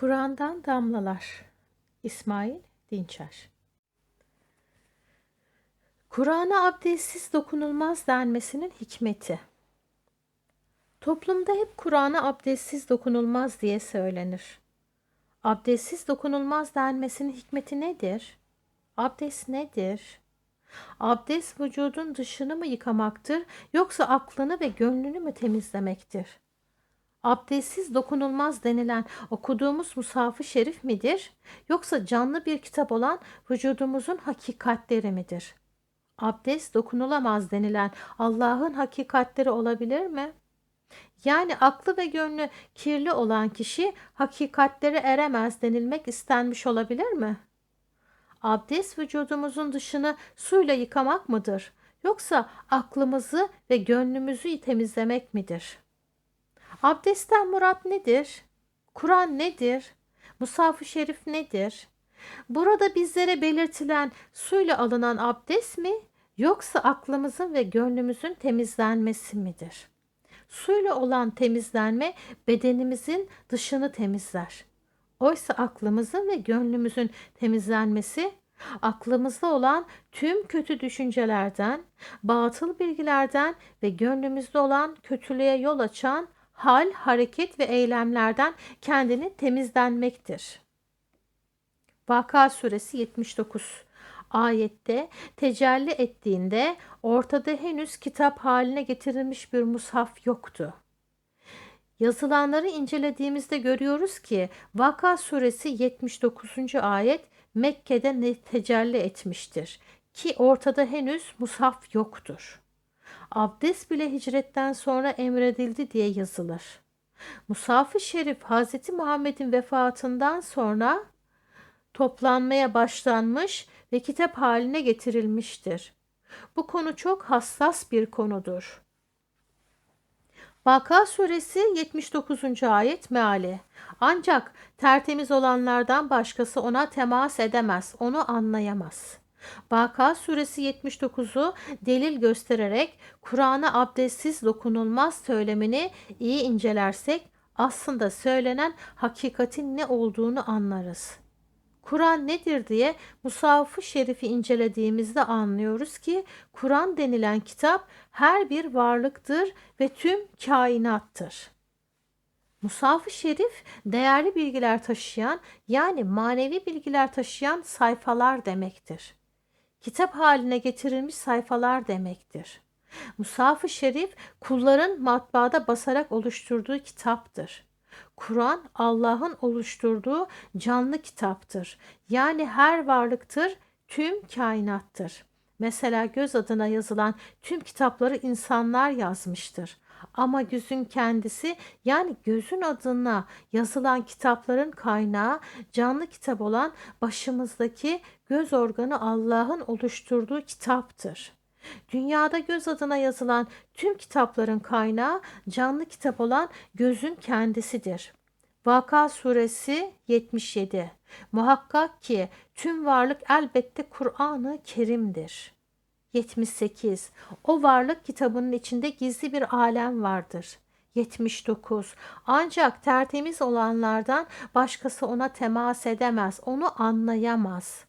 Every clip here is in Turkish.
Kur'an'dan damlalar. İsmail Dinçer. Kur'an'a abdestsiz dokunulmaz denmesinin hikmeti. Toplumda hep Kur'an'a abdestsiz dokunulmaz diye söylenir. Abdestsiz dokunulmaz denmesinin hikmeti nedir? Abdest nedir? Abdest vücudun dışını mı yıkamaktır yoksa aklını ve gönlünü mü temizlemektir? Abdestsiz dokunulmaz denilen okuduğumuz musafı şerif midir? Yoksa canlı bir kitap olan vücudumuzun hakikatleri midir? Abdest dokunulamaz denilen Allah'ın hakikatleri olabilir mi? Yani aklı ve gönlü kirli olan kişi hakikatlere eremez denilmek istenmiş olabilir mi? Abdest vücudumuzun dışını suyla yıkamak mıdır? Yoksa aklımızı ve gönlümüzü temizlemek midir?'' Abdestten murat nedir? Kur'an nedir? Musaf-ı Şerif nedir? Burada bizlere belirtilen suyla alınan abdest mi yoksa aklımızın ve gönlümüzün temizlenmesi midir? Suyla olan temizlenme bedenimizin dışını temizler. Oysa aklımızın ve gönlümüzün temizlenmesi aklımızda olan tüm kötü düşüncelerden, batıl bilgilerden ve gönlümüzde olan kötülüğe yol açan hal, hareket ve eylemlerden kendini temizlenmektir. Vaka suresi 79 ayette tecelli ettiğinde ortada henüz kitap haline getirilmiş bir mushaf yoktu. Yazılanları incelediğimizde görüyoruz ki Vaka suresi 79. ayet Mekke'de tecelli etmiştir ki ortada henüz mushaf yoktur abdest bile hicretten sonra emredildi diye yazılır. Musaf-ı Şerif Hz. Muhammed'in vefatından sonra toplanmaya başlanmış ve kitap haline getirilmiştir. Bu konu çok hassas bir konudur. Vaka suresi 79. ayet meali. Ancak tertemiz olanlardan başkası ona temas edemez, onu anlayamaz. Baka suresi 79'u delil göstererek Kur'an'a abdestsiz dokunulmaz söylemini iyi incelersek aslında söylenen hakikatin ne olduğunu anlarız. Kur'an nedir diye Musaf-ı Şerif'i incelediğimizde anlıyoruz ki Kur'an denilen kitap her bir varlıktır ve tüm kainattır. Musaf-ı Şerif değerli bilgiler taşıyan yani manevi bilgiler taşıyan sayfalar demektir kitap haline getirilmiş sayfalar demektir. Musaf-ı Şerif kulların matbaada basarak oluşturduğu kitaptır. Kur'an Allah'ın oluşturduğu canlı kitaptır. Yani her varlıktır, tüm kainattır. Mesela göz adına yazılan tüm kitapları insanlar yazmıştır. Ama gözün kendisi yani gözün adına yazılan kitapların kaynağı canlı kitap olan başımızdaki göz organı Allah'ın oluşturduğu kitaptır. Dünyada göz adına yazılan tüm kitapların kaynağı canlı kitap olan gözün kendisidir. Vaka suresi 77 Muhakkak ki tüm varlık elbette Kur'an-ı Kerim'dir. 78. O varlık kitabının içinde gizli bir alem vardır. 79. Ancak tertemiz olanlardan başkası ona temas edemez, onu anlayamaz.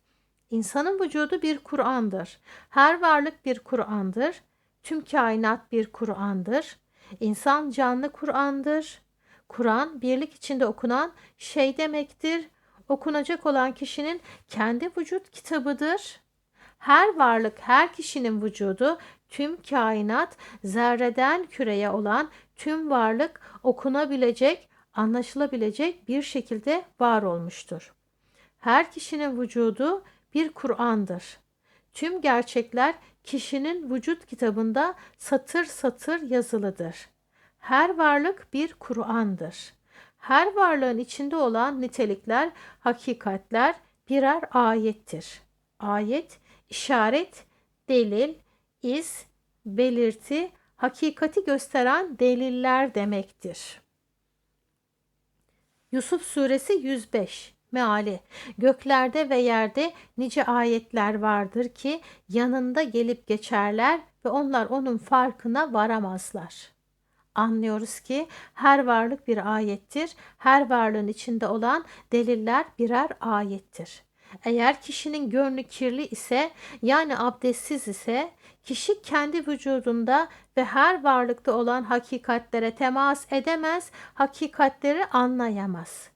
İnsanın vücudu bir Kur'an'dır. Her varlık bir Kur'an'dır. Tüm kainat bir Kur'an'dır. İnsan canlı Kur'an'dır. Kur'an birlik içinde okunan şey demektir. Okunacak olan kişinin kendi vücut kitabıdır. Her varlık, her kişinin vücudu, tüm kainat, zerreden küreye olan tüm varlık okunabilecek, anlaşılabilecek bir şekilde var olmuştur. Her kişinin vücudu bir Kur'an'dır. Tüm gerçekler kişinin vücut kitabında satır satır yazılıdır. Her varlık bir Kur'an'dır. Her varlığın içinde olan nitelikler, hakikatler birer ayettir. Ayet işaret, delil, iz, belirti, hakikati gösteren deliller demektir. Yusuf suresi 105 Meali Göklerde ve yerde nice ayetler vardır ki yanında gelip geçerler ve onlar onun farkına varamazlar. Anlıyoruz ki her varlık bir ayettir. Her varlığın içinde olan deliller birer ayettir. Eğer kişinin gönlü kirli ise yani abdestsiz ise kişi kendi vücudunda ve her varlıkta olan hakikatlere temas edemez, hakikatleri anlayamaz.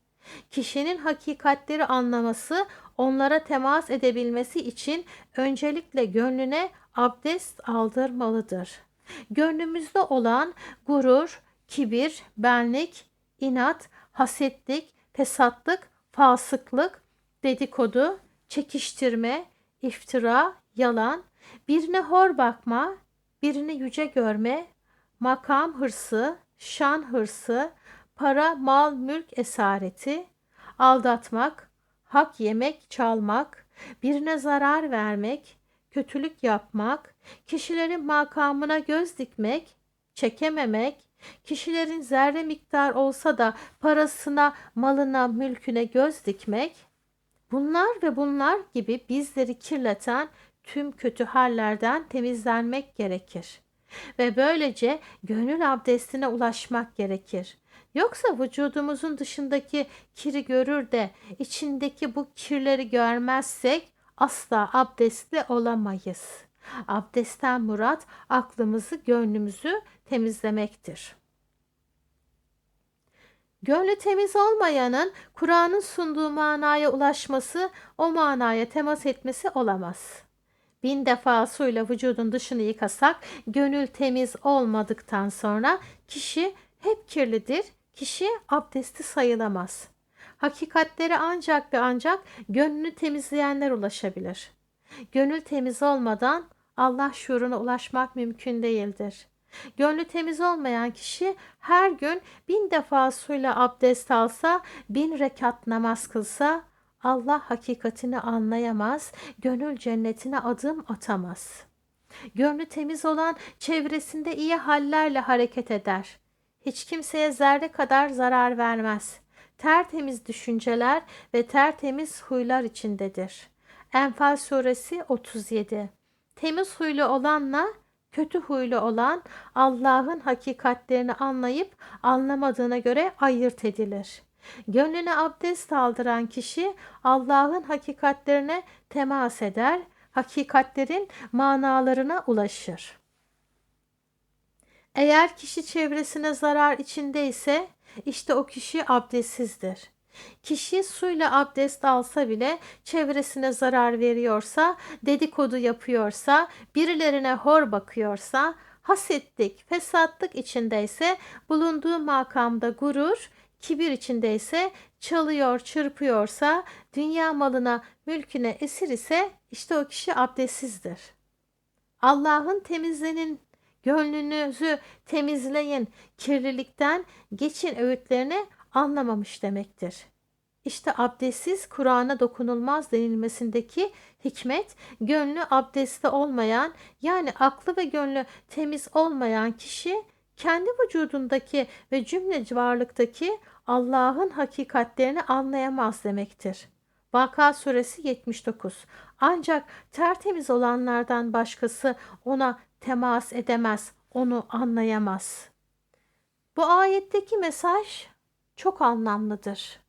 Kişinin hakikatleri anlaması, onlara temas edebilmesi için öncelikle gönlüne abdest aldırmalıdır. Gönlümüzde olan gurur, kibir, benlik, inat, hasetlik, fesatlık, fasıklık, dedikodu, çekiştirme, iftira, yalan, birine hor bakma, birini yüce görme, makam hırsı, şan hırsı, para, mal, mülk esareti, aldatmak, hak yemek, çalmak, birine zarar vermek, kötülük yapmak, kişilerin makamına göz dikmek, çekememek, kişilerin zerre miktar olsa da parasına, malına, mülküne göz dikmek, bunlar ve bunlar gibi bizleri kirleten tüm kötü hallerden temizlenmek gerekir. Ve böylece gönül abdestine ulaşmak gerekir. Yoksa vücudumuzun dışındaki kiri görür de içindeki bu kirleri görmezsek asla abdestli olamayız. Abdestten murat aklımızı, gönlümüzü temizlemektir. Gönlü temiz olmayanın Kur'an'ın sunduğu manaya ulaşması, o manaya temas etmesi olamaz. Bin defa suyla vücudun dışını yıkasak, gönül temiz olmadıktan sonra kişi hep kirlidir, kişi abdesti sayılamaz. Hakikatleri ancak ve ancak gönlünü temizleyenler ulaşabilir. Gönül temiz olmadan Allah şuuruna ulaşmak mümkün değildir. Gönlü temiz olmayan kişi her gün bin defa suyla abdest alsa, bin rekat namaz kılsa Allah hakikatini anlayamaz, gönül cennetine adım atamaz. Gönlü temiz olan çevresinde iyi hallerle hareket eder. Hiç kimseye zerre kadar zarar vermez. Tertemiz düşünceler ve tertemiz huylar içindedir. Enfal suresi 37 Temiz huylu olanla kötü huylu olan Allah'ın hakikatlerini anlayıp anlamadığına göre ayırt edilir. Gönlüne abdest aldıran kişi Allah'ın hakikatlerine temas eder, hakikatlerin manalarına ulaşır. Eğer kişi çevresine zarar içindeyse işte o kişi abdestsizdir. Kişi suyla abdest alsa bile çevresine zarar veriyorsa, dedikodu yapıyorsa, birilerine hor bakıyorsa, hasetlik, fesatlık içindeyse, bulunduğu makamda gurur, kibir içindeyse, çalıyor, çırpıyorsa, dünya malına, mülküne esir ise işte o kişi abdestsizdir. Allah'ın temizlenin gönlünüzü temizleyin, kirlilikten geçin öğütlerini anlamamış demektir. İşte abdestsiz Kur'an'a dokunulmaz denilmesindeki hikmet gönlü abdestte olmayan yani aklı ve gönlü temiz olmayan kişi kendi vücudundaki ve cümle varlıktaki Allah'ın hakikatlerini anlayamaz demektir. Vaka suresi 79 Ancak tertemiz olanlardan başkası ona temas edemez, onu anlayamaz. Bu ayetteki mesaj çok anlamlıdır.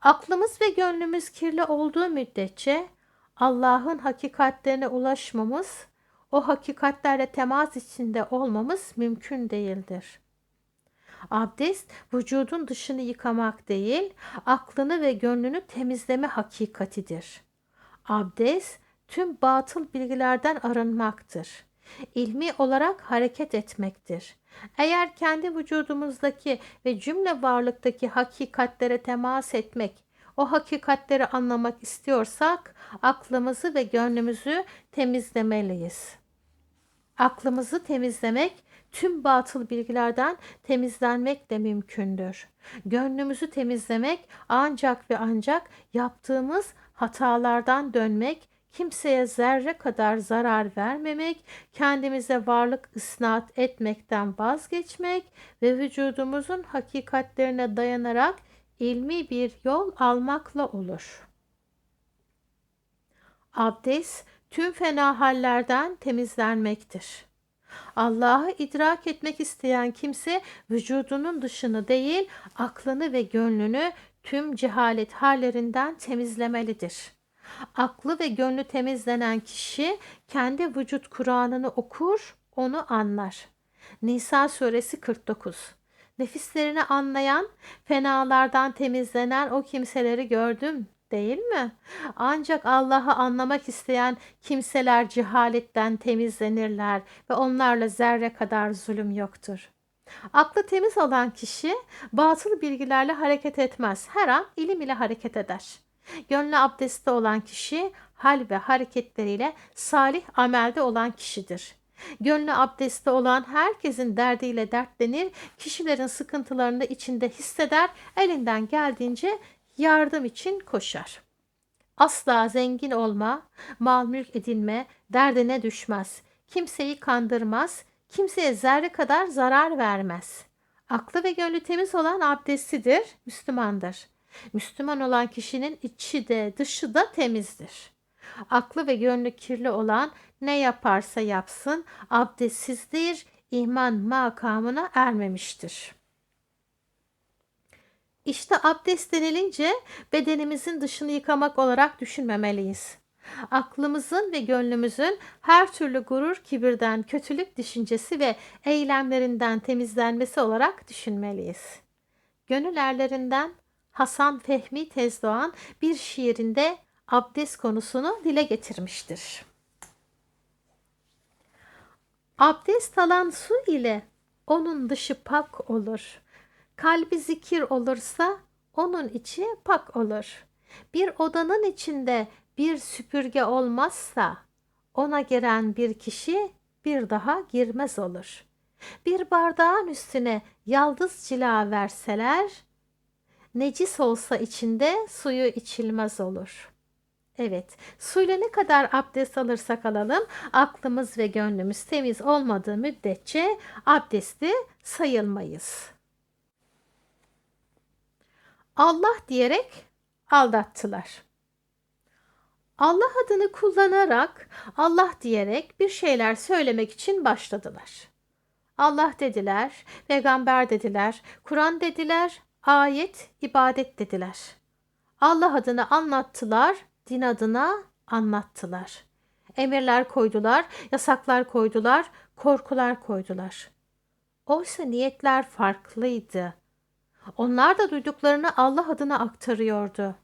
Aklımız ve gönlümüz kirli olduğu müddetçe Allah'ın hakikatlerine ulaşmamız, o hakikatlerle temas içinde olmamız mümkün değildir. Abdest vücudun dışını yıkamak değil, aklını ve gönlünü temizleme hakikatidir. Abdest tüm batıl bilgilerden arınmaktır ilmi olarak hareket etmektir. Eğer kendi vücudumuzdaki ve cümle varlıktaki hakikatlere temas etmek, o hakikatleri anlamak istiyorsak aklımızı ve gönlümüzü temizlemeliyiz. Aklımızı temizlemek tüm batıl bilgilerden temizlenmek de mümkündür. Gönlümüzü temizlemek ancak ve ancak yaptığımız hatalardan dönmek kimseye zerre kadar zarar vermemek, kendimize varlık ısnat etmekten vazgeçmek ve vücudumuzun hakikatlerine dayanarak ilmi bir yol almakla olur. Abdest tüm fena hallerden temizlenmektir. Allah'ı idrak etmek isteyen kimse vücudunun dışını değil, aklını ve gönlünü tüm cehalet hallerinden temizlemelidir. Aklı ve gönlü temizlenen kişi kendi vücut Kur'an'ını okur, onu anlar. Nisa suresi 49 Nefislerini anlayan, fenalardan temizlenen o kimseleri gördüm değil mi? Ancak Allah'ı anlamak isteyen kimseler cehaletten temizlenirler ve onlarla zerre kadar zulüm yoktur. Aklı temiz olan kişi batıl bilgilerle hareket etmez. Her an ilim ile hareket eder. Gönlü abdestte olan kişi hal ve hareketleriyle salih amelde olan kişidir. Gönlü abdestte olan herkesin derdiyle dertlenir, kişilerin sıkıntılarını içinde hisseder, elinden geldiğince yardım için koşar. Asla zengin olma, mal mülk edinme, derdine düşmez. Kimseyi kandırmaz, kimseye zerre kadar zarar vermez. Aklı ve gönlü temiz olan abdestlidir, Müslümandır. Müslüman olan kişinin içi de dışı da temizdir. Aklı ve gönlü kirli olan ne yaparsa yapsın abdestsizdir, iman makamına ermemiştir.'' İşte abdest denilince bedenimizin dışını yıkamak olarak düşünmemeliyiz. Aklımızın ve gönlümüzün her türlü gurur, kibirden, kötülük düşüncesi ve eylemlerinden temizlenmesi olarak düşünmeliyiz. Gönül erlerinden Hasan Fehmi Tezdoğan bir şiirinde abdest konusunu dile getirmiştir. Abdest alan su ile onun dışı pak olur.'' Kalbi zikir olursa onun içi pak olur. Bir odanın içinde bir süpürge olmazsa ona giren bir kişi bir daha girmez olur. Bir bardağın üstüne yaldız cila verseler, necis olsa içinde suyu içilmez olur. Evet, suyla ne kadar abdest alırsak alalım, aklımız ve gönlümüz temiz olmadığı müddetçe abdesti sayılmayız.'' Allah diyerek aldattılar. Allah adını kullanarak Allah diyerek bir şeyler söylemek için başladılar. Allah dediler, peygamber dediler, Kur'an dediler, ayet, ibadet dediler. Allah adını anlattılar, din adına anlattılar. Emirler koydular, yasaklar koydular, korkular koydular. Oysa niyetler farklıydı. Onlar da duyduklarını Allah adına aktarıyordu.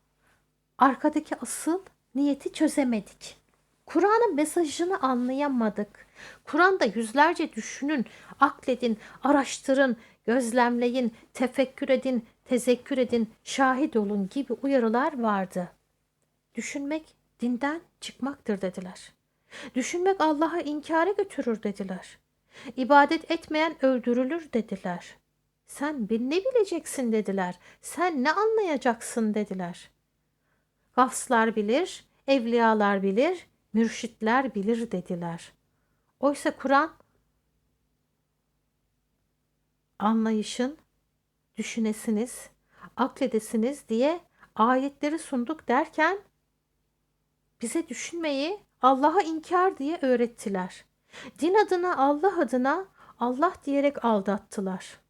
Arkadaki asıl niyeti çözemedik. Kur'an'ın mesajını anlayamadık. Kur'an'da yüzlerce düşünün, akledin, araştırın, gözlemleyin, tefekkür edin, tezekkür edin, şahit olun gibi uyarılar vardı. Düşünmek dinden çıkmaktır dediler. Düşünmek Allah'a inkara götürür dediler. İbadet etmeyen öldürülür dediler. Sen ne bileceksin dediler. Sen ne anlayacaksın dediler. Gafslar bilir, evliyalar bilir, mürşitler bilir dediler. Oysa Kur'an anlayışın, düşünesiniz, akledesiniz diye ayetleri sunduk derken bize düşünmeyi Allah'a inkar diye öğrettiler. Din adına Allah adına Allah diyerek aldattılar.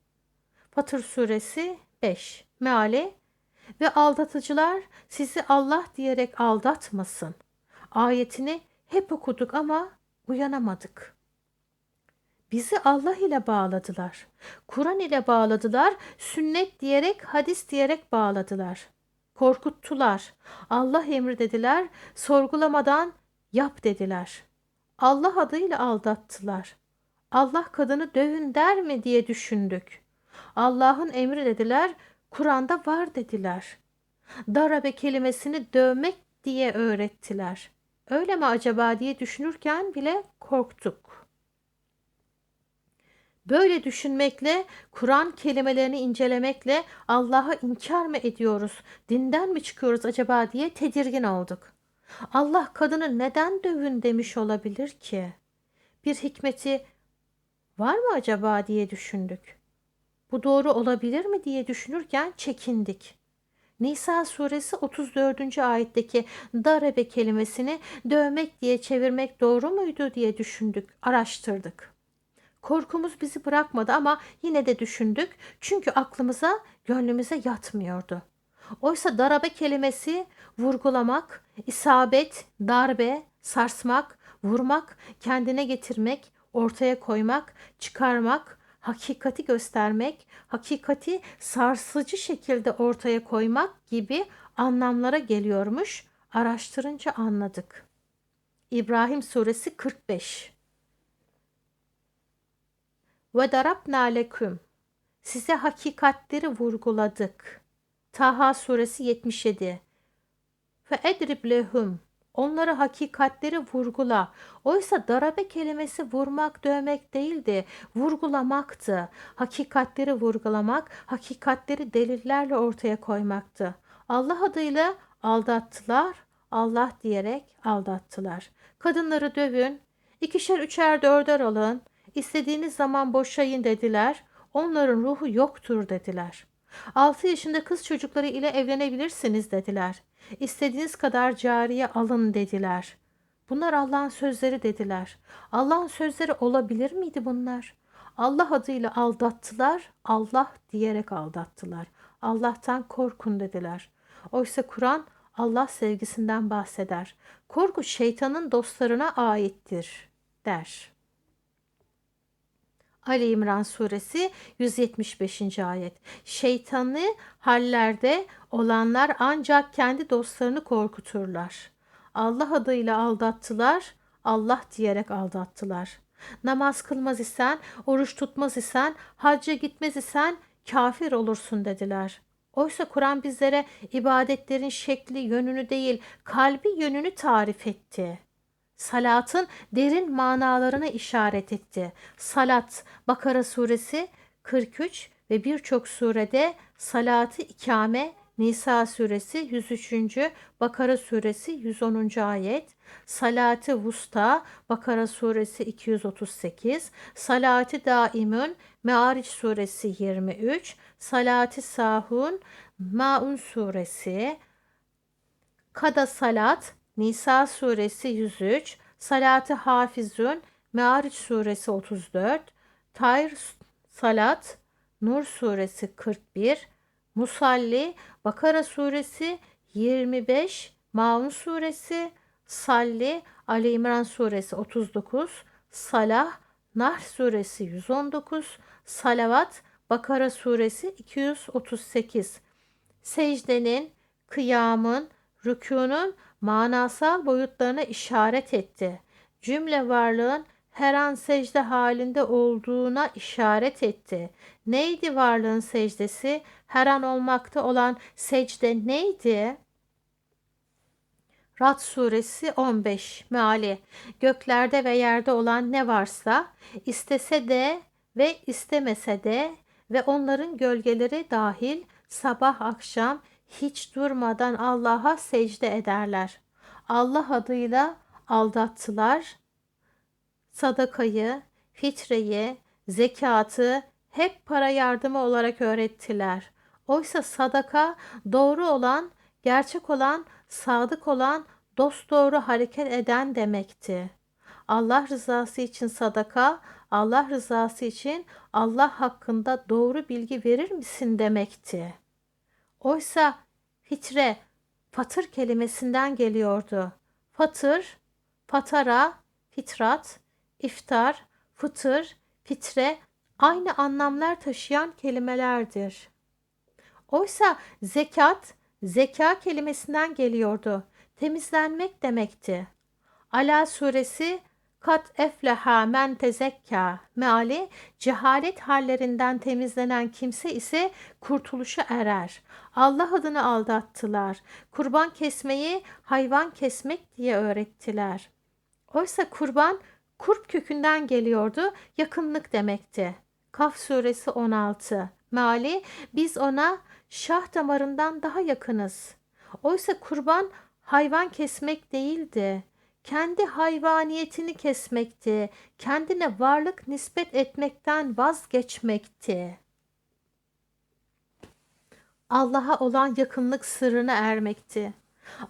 Fatır suresi 5 Meali ve aldatıcılar sizi Allah diyerek aldatmasın. Ayetini hep okuduk ama uyanamadık. Bizi Allah ile bağladılar. Kur'an ile bağladılar. Sünnet diyerek, hadis diyerek bağladılar. Korkuttular. Allah emri dediler. Sorgulamadan yap dediler. Allah adıyla aldattılar. Allah kadını dövün der mi diye düşündük. Allah'ın emri dediler, Kur'an'da var dediler. Darabe kelimesini dövmek diye öğrettiler. Öyle mi acaba diye düşünürken bile korktuk. Böyle düşünmekle, Kur'an kelimelerini incelemekle Allah'a inkar mı ediyoruz, dinden mi çıkıyoruz acaba diye tedirgin olduk. Allah kadını neden dövün demiş olabilir ki? Bir hikmeti var mı acaba diye düşündük bu doğru olabilir mi diye düşünürken çekindik. Nisa suresi 34. ayetteki darebe kelimesini dövmek diye çevirmek doğru muydu diye düşündük, araştırdık. Korkumuz bizi bırakmadı ama yine de düşündük. Çünkü aklımıza, gönlümüze yatmıyordu. Oysa darabe kelimesi vurgulamak, isabet, darbe, sarsmak, vurmak, kendine getirmek, ortaya koymak, çıkarmak, hakikati göstermek, hakikati sarsıcı şekilde ortaya koymak gibi anlamlara geliyormuş. Araştırınca anladık. İbrahim suresi 45 Ve darabna leküm Size hakikatleri vurguladık. Taha suresi 77 Ve edrib lehum Onları hakikatleri vurgula. Oysa darabe kelimesi vurmak, dövmek değildi. Vurgulamaktı. Hakikatleri vurgulamak, hakikatleri delillerle ortaya koymaktı. Allah adıyla aldattılar, Allah diyerek aldattılar. Kadınları dövün, ikişer üçer dörder alın, istediğiniz zaman boşayın dediler. Onların ruhu yoktur dediler. Altı yaşında kız çocukları ile evlenebilirsiniz dediler. İstediğiniz kadar cariye alın dediler. Bunlar Allah'ın sözleri dediler. Allah'ın sözleri olabilir miydi bunlar? Allah adıyla aldattılar, Allah diyerek aldattılar. Allah'tan korkun dediler. Oysa Kur'an Allah sevgisinden bahseder. Korku şeytanın dostlarına aittir der. Ali İmran suresi 175. ayet. Şeytanı hallerde olanlar ancak kendi dostlarını korkuturlar. Allah adıyla aldattılar, Allah diyerek aldattılar. Namaz kılmaz isen, oruç tutmaz isen, hacca gitmez isen kafir olursun dediler. Oysa Kur'an bizlere ibadetlerin şekli, yönünü değil, kalbi yönünü tarif etti. Salatın derin manalarına işaret etti. Salat Bakara suresi 43 ve birçok surede salatı ikame Nisa suresi 103. Bakara suresi 110. ayet, Salati Vusta Bakara suresi 238, Salati Daimün Meariç suresi 23, Salati Sahun Maun suresi, Kada Salat Nisa suresi 103, Salat-ı Hafizun Meariç suresi 34, Tayr Salat Nur suresi 41, Musalli Bakara suresi 25, Maun suresi, Salli Ali İmran suresi 39, Salah Nahl suresi 119, Salavat Bakara suresi 238. Secdenin, kıyamın, rükunun manasal boyutlarına işaret etti. Cümle varlığın her an secde halinde olduğuna işaret etti. Neydi varlığın secdesi? Her an olmakta olan secde neydi? Rad suresi 15 meali göklerde ve yerde olan ne varsa istese de ve istemese de ve onların gölgeleri dahil sabah akşam hiç durmadan Allah'a secde ederler. Allah adıyla aldattılar. Sadakayı, fitreyi, zekatı hep para yardımı olarak öğrettiler. Oysa sadaka doğru olan, gerçek olan, sadık olan, dost doğru hareket eden demekti. Allah rızası için sadaka, Allah rızası için Allah hakkında doğru bilgi verir misin demekti. Oysa fitre fatır kelimesinden geliyordu. Fatır, patara, fitrat, iftar, fıtır, fitre aynı anlamlar taşıyan kelimelerdir. Oysa zekat, zeka kelimesinden geliyordu. Temizlenmek demekti. Ala suresi Kat efleha men tezekka meali cehalet hallerinden temizlenen kimse ise kurtuluşa erer. Allah adını aldattılar. Kurban kesmeyi hayvan kesmek diye öğrettiler. Oysa kurban kurp kökünden geliyordu, yakınlık demekti. Kaf suresi 16 Meali biz ona şah damarından daha yakınız. Oysa kurban hayvan kesmek değildi kendi hayvaniyetini kesmekti, kendine varlık nispet etmekten vazgeçmekti. Allah'a olan yakınlık sırrına ermekti.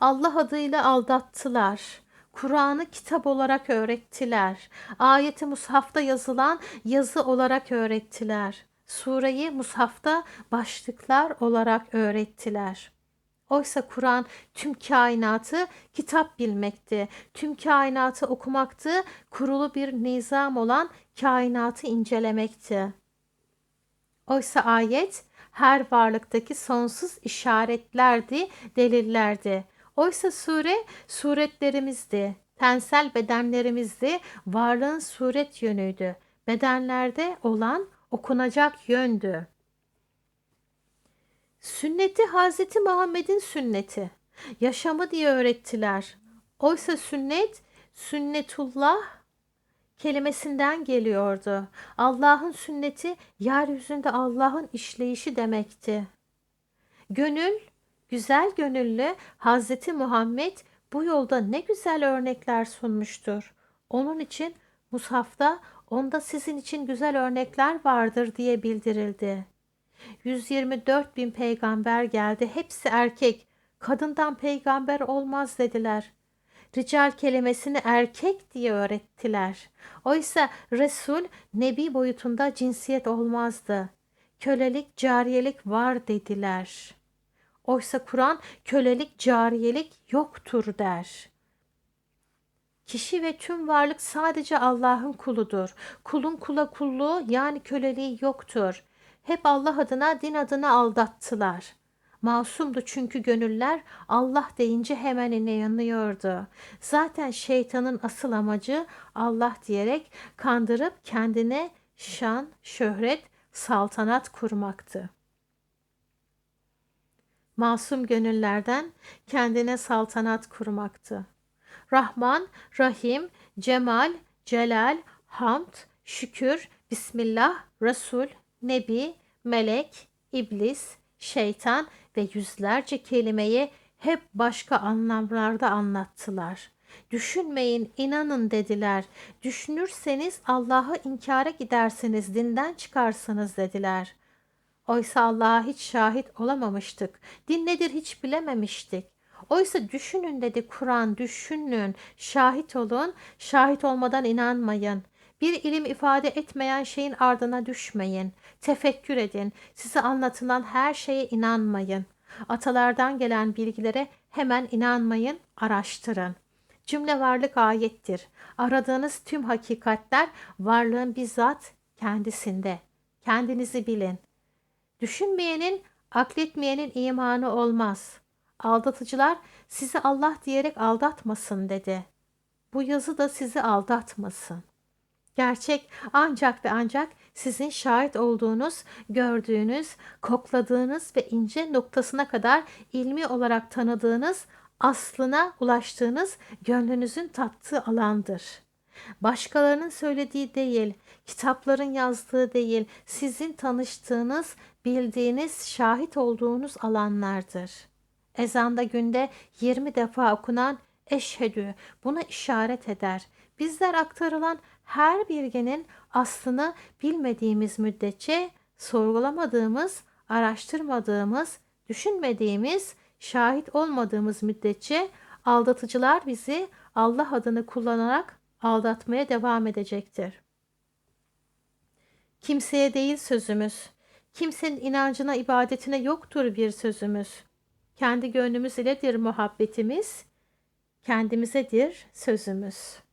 Allah adıyla aldattılar. Kur'an'ı kitap olarak öğrettiler. Ayeti mushafta yazılan yazı olarak öğrettiler. Sureyi mushafta başlıklar olarak öğrettiler. Oysa Kur'an tüm kainatı kitap bilmekti. Tüm kainatı okumaktı. Kurulu bir nizam olan kainatı incelemekti. Oysa ayet her varlıktaki sonsuz işaretlerdi, delillerdi. Oysa sure suretlerimizdi, tensel bedenlerimizdi, varlığın suret yönüydü. Bedenlerde olan okunacak yöndü. Sünneti Hazreti Muhammed'in sünneti. Yaşamı diye öğrettiler. Oysa sünnet, sünnetullah kelimesinden geliyordu. Allah'ın sünneti yeryüzünde Allah'ın işleyişi demekti. Gönül, güzel gönüllü Hazreti Muhammed bu yolda ne güzel örnekler sunmuştur. Onun için Mushaf'ta onda sizin için güzel örnekler vardır diye bildirildi. 124 bin peygamber geldi. Hepsi erkek. Kadından peygamber olmaz dediler. Rical kelimesini erkek diye öğrettiler. Oysa Resul nebi boyutunda cinsiyet olmazdı. Kölelik, cariyelik var dediler. Oysa Kur'an kölelik, cariyelik yoktur der. Kişi ve tüm varlık sadece Allah'ın kuludur. Kulun kula kulluğu yani köleliği yoktur. Hep Allah adına, din adına aldattılar. Masumdu çünkü gönüller Allah deyince hemen inanıyordu. Zaten şeytanın asıl amacı Allah diyerek kandırıp kendine şan, şöhret, saltanat kurmaktı. Masum gönüllerden kendine saltanat kurmaktı. Rahman, Rahim, Cemal, Celal, Hamd, Şükür, Bismillah, Resul, Nebi, Melek, İblis, Şeytan ve yüzlerce kelimeyi hep başka anlamlarda anlattılar. Düşünmeyin, inanın dediler. Düşünürseniz Allah'ı inkara gidersiniz, dinden çıkarsınız dediler. Oysa Allah'a hiç şahit olamamıştık. Din nedir hiç bilememiştik. Oysa düşünün dedi Kur'an, düşünün, şahit olun, şahit olmadan inanmayın. Bir ilim ifade etmeyen şeyin ardına düşmeyin. Tefekkür edin. Size anlatılan her şeye inanmayın. Atalardan gelen bilgilere hemen inanmayın, araştırın. Cümle varlık ayettir. Aradığınız tüm hakikatler varlığın bizzat kendisinde. Kendinizi bilin. Düşünmeyenin, akletmeyenin imanı olmaz. Aldatıcılar sizi Allah diyerek aldatmasın dedi. Bu yazı da sizi aldatmasın. Gerçek ancak ve ancak sizin şahit olduğunuz, gördüğünüz, kokladığınız ve ince noktasına kadar ilmi olarak tanıdığınız, aslına ulaştığınız gönlünüzün tattığı alandır. Başkalarının söylediği değil, kitapların yazdığı değil, sizin tanıştığınız, bildiğiniz, şahit olduğunuz alanlardır. Ezanda günde 20 defa okunan eşhedü buna işaret eder. Bizler aktarılan her bilginin aslını bilmediğimiz müddetçe sorgulamadığımız, araştırmadığımız, düşünmediğimiz, şahit olmadığımız müddetçe aldatıcılar bizi Allah adını kullanarak aldatmaya devam edecektir. Kimseye değil sözümüz. Kimsenin inancına, ibadetine yoktur bir sözümüz. Kendi gönlümüz iledir muhabbetimiz, kendimizedir sözümüz.''